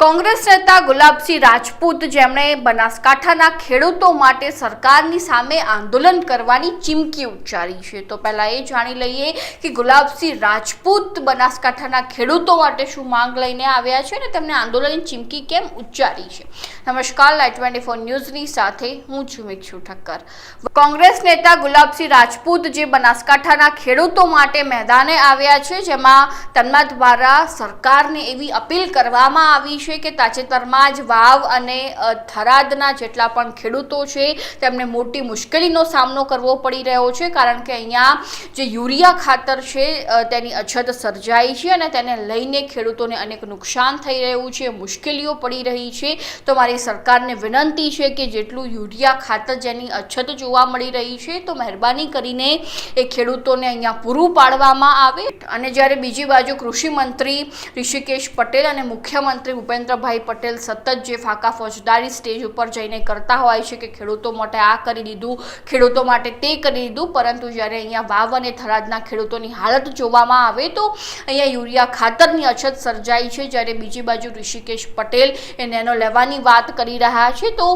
કોંગ્રેસ નેતા ગુલાબસિંહ રાજપૂત જેમણે બનાસકાંઠાના ખેડૂતો માટે સરકારની સામે આંદોલન કરવાની ચીમકી ઉચ્ચારી છે. તો પહેલાં એ જાણી લઈએ કે ગુલાબસિંહ રાજપૂત બનાસકાંઠાના ખેડૂતો માટે શું માંગ લઈને આવ્યા છે અને તેમણે આંદોલનની ચીમકી કેમ ઉચ્ચારી છે. નમસ્કાર લાઈટ ટ્વેન્ટી ફોર ન્યૂઝની સાથે હું છું મિક્ષુ ઠક્કર. કોંગ્રેસ નેતા ગુલાબસિંહ રાજપૂત જે બનાસકાંઠાના ખેડૂતો માટે મેદાને આવ્યા છે, જેમાં તેમના દ્વારા સરકારને એવી અપીલ કરવામાં આવી છે કે તાજેતરમાં જ વાવ અને થરાદના જેટલા પણ ખેડૂતો છે, તેમને મોટી મુશ્કેલીનો સામનો કરવો પડી રહ્યો છે, કારણ કે અહીંયા જે યુરિયા ખાતર છે તેની અછત સર્જાઈ છે અને તેને લઈને ખેડૂતોને અનેક નુકસાન થઈ રહ્યું છે, મુશ્કેલીઓ પડી રહી છે. તો મારી સરકારને વિનંતી છે કે જેટલું યુરિયા ખાતર જેની અછત જોવા મળી રહી છે, તો મહેરબાની કરીને એ ખેડૂતોને અહીંયા પૂરું પાડવામાં આવે. અને જ્યારે બીજી બાજુ કૃષિ મંત્રી ઋષિકેશ પટેલ અને મુખ્યમંત્રી ભૂપેન્દ્રભાઈ પટેલ સતત જે ફાંકા ફોજદારી સ્ટેજ ઉપર જઈને કરતા હોય છે કે ખેડૂતો માટે આ કરી દીધું, ખેડૂતો માટે તે કરી દીધું, પરંતુ જ્યારે અહીંયા વાવ અને થરાદના ખેડૂતોની હાલત જોવામાં આવે તો અહીંયા યુરિયા ખાતરની અછત સર્જાઈ છે. જ્યારે બીજી બાજુ ઋષિકેશ પટેલ એ નેનો લેવાની વાત કરી રહ્યા છે. તો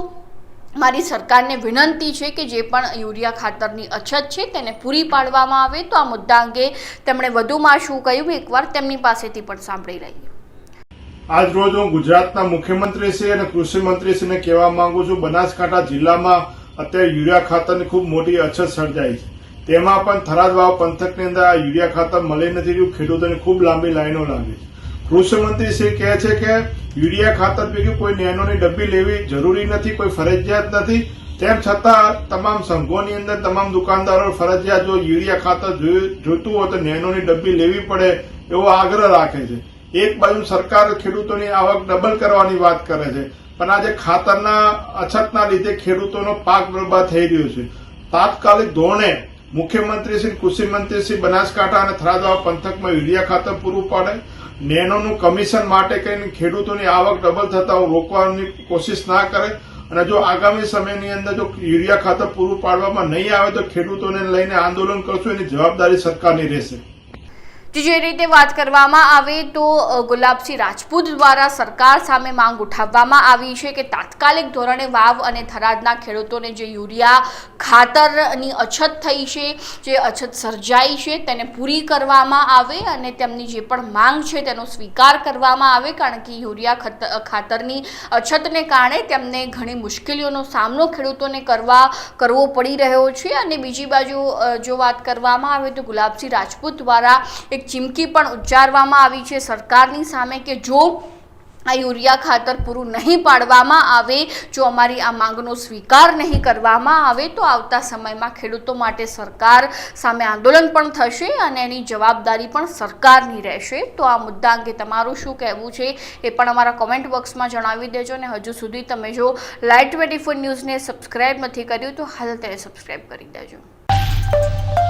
મારી સરકારને વિનંતી છે કે જે પણ યુરિયા ખાતરની અછત છે તેને પૂરી પાડવામાં આવે. તો આ મુદ્દા અંગે તેમણે વધુમાં શું કહ્યું એકવાર તેમની પાસેથી પણ સાંભળી લઈએ. આજ રોજ હું ગુજરાતના મુખ્યમંત્રી શ્રી અને કૃષિ મંત્રી શ્રીને કહેવા માંગુ છું, બનાસકાંઠા જિલ્લામાં અત્યારે યુરિયા ખાતરની ખૂબ મોટી અછત સર્જાઈ છે. તેમાં પણ થરાદ વાવ પંથકની અંદર આ યુરિયા ખાતર મળી નથી રહ્યું, ખેડૂતોને ખૂબ લાંબી લાઈનો લાગે છે. કૃષિ શ્રી કહે છે કે યુરિયા ખાતર પૈકી કોઈ નેનોની ડબ્બી લેવી જરૂરી નથી, કોઈ ફરજિયાત નથી. તેમ છતાં તમામ સંઘોની અંદર તમામ દુકાનદારો ફરજિયાત જો યુરિયા ખાતર જોઈ- જોઈતું હોય તો નેનોની ડબ્બી લેવી પડે એવો આગ્રહ રાખે છે. એક બાજુ સરકાર ખેડૂતોની આવક ડબલ કરવાની વાત કરે છે. પણ આજે ખાતરના અછતના લીધે ખેડૂતોનો પાક બરબાદ થઈ રહ્યો છે. તાત્કાલિક ધોરણે મુખ્યમંત્રી શ્રી, કૃષિ મંત્રી શ્રી બનાસકાંઠા અને થરાદવા પંથકમાં યુરિયા ખાતર પૂરું પાડે. નેનોનું કમિશન માટે કહીને ખેડૂતોની આવક ડબલ થતા રોકવાની કોશિશ ના કરે. અને જો આગામી સમયની અંદર જો યુરિયા ખાતર પૂરું પાડવામાં નહીં આવે તો ખેડૂતોને લઈને આંદોલન કરશું એની જવાબદારી સરકારની રહેશે. જે રીતે વાત કરવામાં આવે તો ગુલાબસિંહ રાજપૂત દ્વારા સરકાર સામે માંગ ઉઠાવવામાં આવી છે કે તાત્કાલિક ધોરણે વાવ અને થરાદના ખેડૂતોને જે યુરિયા ખાતરની અછત થઈ છે, જે અછત સર્જાઈ છે, તેને પૂરી કરવામાં આવે અને તેમની જે પણ માંગ છે તેનો સ્વીકાર કરવામાં આવે, કારણ કે યુરિયા ખત- ખાતરની અછતને કારણે તેમને ઘણી મુશ્કેલીઓનો સામનો ખેડૂતોને કરવા, કરવો પડી રહ્યો છે. અને બીજી બાજુ જો વાત કરવામાં આવે તો ગુલાબસિંહ રાજપૂત દ્વારા એક ચીમકી પણ ઉચ્ચારવામાં આવી છે સરકારની સામે કે જો આ યુરિયા ખાતર પૂરું નહીં પાડવામાં આવે, જો અમારી આ માંગનો સ્વીકાર નહીં કરવામાં આવે, તો આવતા સમયમાં ખેડૂતો માટે સરકાર સામે આંદોલન પણ થશે અને એની જવાબદારી પણ સરકારની રહેશે. તો આ મુદ્દા અંગે તમારું શું કહેવું છે એ પણ અમારા કોમેન્ટ બોક્સમાં જણાવી દેજો અને હજુ સુધી તમે જો લાઈટ ટ્વેન્ટી ફોર ન્યૂઝને સબસ્ક્રાઈબ નથી કર્યું તો હાલ તેને સબસ્ક્રાઈબ કરી દેજો.